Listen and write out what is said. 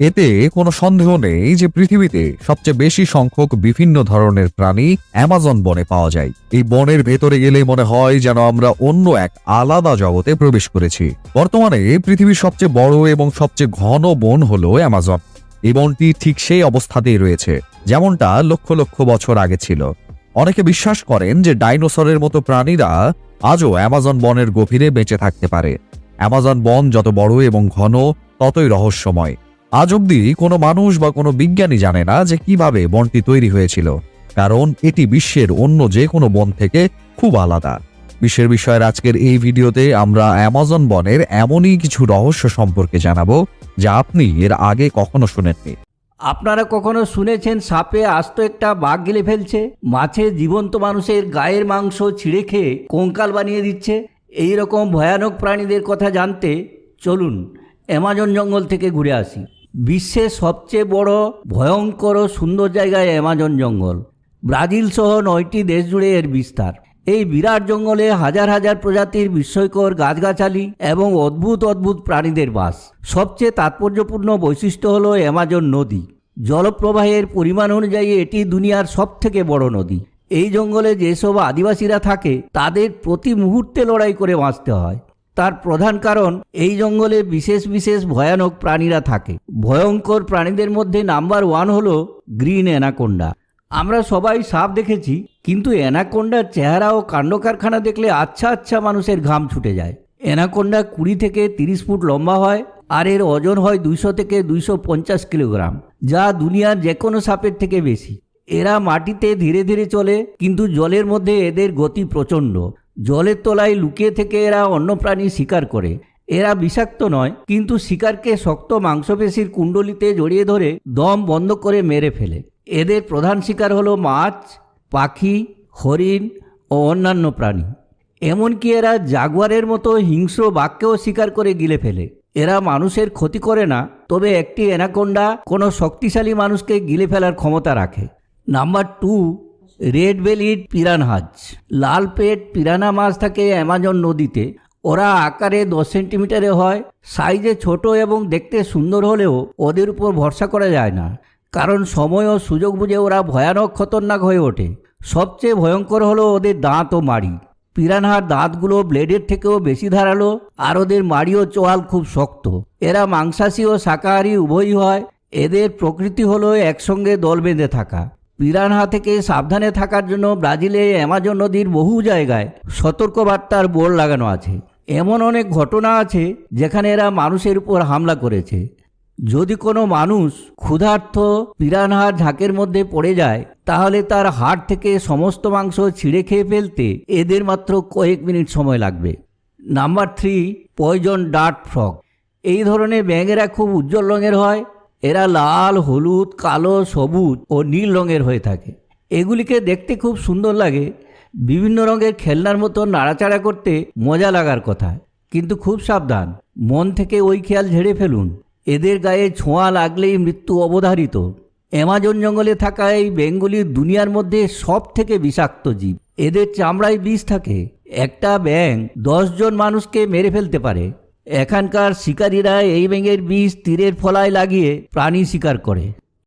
এতে কোনো সন্দেহ নেই যে পৃথিবীতে সবচেয়ে বেশি সংখ্যক বিভিন্ন ধরনের প্রাণী অ্যামাজন বনে পাওয়া যায়। এই বনের ভেতরে গেলে মনে হয় যেন আমরা অন্য এক আলাদা জগতে প্রবেশ করেছি। বর্তমানে পৃথিবীর সবচেয়ে বড় এবং সবচেয়ে ঘন বন হল অ্যামাজন। এই বনটি ঠিক সেই অবস্থাতেই রয়েছে, যেমনটা লক্ষ লক্ষ বছর আগে ছিল। অনেকে বিশ্বাস করেন যে ডাইনোসরের মতো প্রাণীরা আজও অ্যামাজন বনের গভীরে বেঁচে থাকতে পারে। অ্যামাজন বন যত বড় এবং ঘন, ততই রহস্যময়। আজ অবধি কোনো মানুষ বা কোনো বিজ্ঞানী জানে না যে কীভাবে বনটি তৈরি হয়েছিল, কারণ এটি বিশ্বের অন্য যে কোনো বন থেকে খুব আলাদা। বিশ্বের বিষয়ের আজকের এই ভিডিওতে আমরা অ্যামাজন বনের এমনই কিছু রহস্য সম্পর্কে জানাব, যা আপনি এর আগে কখনো শুনেননি। আপনারা কখনো শুনেছেন সাপে আস্ত একটা বাঘ গিলে ফেলছে? মাছে জীবন্ত মানুষের গায়ের মাংস ছিঁড়ে খেয়ে কঙ্কাল বানিয়ে দিচ্ছে? এই রকম ভয়ানক প্রাণীদের কথা জানতে চলুন অ্যামাজন জঙ্গল থেকে ঘুরে আসি। বিশ্বের সবচেয়ে বড় ভয়ঙ্কর ও সুন্দর জায়গায় অ্যামাজন জঙ্গল। ব্রাজিল সহ নয়টি দেশ জুড়ে এর বিস্তার। এই বিরাট জঙ্গলে হাজার হাজার প্রজাতির বিস্ময়কর গাছগাছালি এবং অদ্ভুত অদ্ভুত প্রাণীদের বাস। সবচেয়ে তাৎপর্যপূর্ণ বৈশিষ্ট্য হল অ্যামাজন নদী। জলপ্রবাহের পরিমাণ অনুযায়ী এটি দুনিয়ার সবথেকে বড় নদী। এই জঙ্গলে যেসব আদিবাসীরা থাকে, তাদের প্রতি মুহূর্তে লড়াই করে বাঁচতে হয়। তার প্রধান কারণ, এই জঙ্গলে বিশেষ বিশেষ ভয়ানক প্রাণীরা থাকে। ভয়ঙ্কর প্রাণীদের মধ্যে নাম্বার ওয়ান হলো গ্রিন অ্যানাকোন্ডা। আমরা সবাই সাপ দেখেছি, কিন্তু অ্যানাকোন্ডার চেহারা ও কাণ্ডকারখানা দেখলে আচ্ছা আচ্ছা মানুষের ঘাম ছুটে যায়। অ্যানাকোন্ডা কুড়ি থেকে তিরিশ ফুট লম্বা হয় আর এর ওজন হয় দুইশো থেকে দুইশো পঞ্চাশ কিলোগ্রাম, যা দুনিয়ার যে কোনো সাপের থেকে বেশি। এরা মাটিতে ধীরে ধীরে চলে, কিন্তু জলের মধ্যে এদের গতি প্রচণ্ড। জলের তলায় লুকিয়ে থেকে এরা অন্য প্রাণী শিকার করে। এরা বিষাক্ত নয়, কিন্তু শিকারকে শক্ত মাংসপেশির কুণ্ডলিতে জড়িয়ে ধরে দম বন্ধ করে মেরে ফেলে। এদের প্রধান শিকার হলো মাছ, পাখি, হরিণ ও অন্যান্য প্রাণী। এমনকি এরা জাগুয়ারের মতো হিংস্র বাক্যেও শিকার করে গিলে ফেলে। এরা মানুষের ক্ষতি করে না, তবে একটি অ্যানাকোন্ডা কোনো শক্তিশালী মানুষকে গিলে ফেলার ক্ষমতা রাখে। Number two red bellied piranhas লাল পেট পিরানা মাছ থাকে অ্যামাজন নদীতে। ওরা আকারে দশ সেন্টিমিটারে হয়। সাইজে ছোট এবং দেখতে সুন্দর হলেও ওদের উপর ভরসা করা যায় না। কারণ সময় ও সুযোগ বুঝে ওরা ভয়ানক খতরনাক হয়ে ওঠে। সবচেয়ে ভয়ঙ্কর হলো ওদের দাঁত ও মাড়ি। পিরানহার দাঁতগুলো ব্লেডের থেকেও বেশি ধারালো আর ওদের মাড়ি ও চোয়াল খুব শক্ত। এরা মাংসাশী ও শাকাহারী উভয়ই হয়। এদের প্রকৃতি হলো একসঙ্গে দল বেঁধে থাকা। পিরানহা থেকে সাবধানে থাকার জন্য ব্রাজিলে অ্যামাজন নদীর বহু জায়গায় সতর্কবার্তার বোর্ড লাগানো আছে। এমন অনেক ঘটনা আছে যেখানে এরা মানুষের উপর হামলা করেছে। যদি কোনো মানুষ ক্ষুধার্ত পিরানহার ঝাঁকের মধ্যে পড়ে যায়, তাহলে তার হাড় থেকে সমস্ত মাংস ছিঁড়ে খেয়ে ফেলতে এদের মাত্র কয়েক মিনিট সময় লাগবে। Number three, poison dart frog এই ধরনের ব্যাঙেরা খুব উজ্জ্বল রঙের হয়। এরা লাল, হলুদ, কালো, সবুজ ও নীল রঙের হয়ে থাকে। এগুলিকে দেখতে খুব সুন্দর লাগে। বিভিন্ন রঙের খেলনার মতো নাড়াচাড়া করতে মজা লাগার কথা, কিন্তু খুব সাবধান। মন থেকে ওই খেয়াল ঝেড়ে ফেলুন। এদের গায়ে ছোঁয়া লাগলেই মৃত্যু অবধারিত। অ্যামাজন জঙ্গলে থাকা এই ব্যাঙগুলি দুনিয়ার মধ্যে সব থেকে বিষাক্ত জীব। এদের চামড়ায় বিষ থাকে। একটা ব্যাঙ দশজন মানুষকে মেরে ফেলতে পারে। এখানকার শিকারীরা এই ব্যাঙের বিষ তীরের ফলায় লাগিয়ে প্রাণী শিকার করে।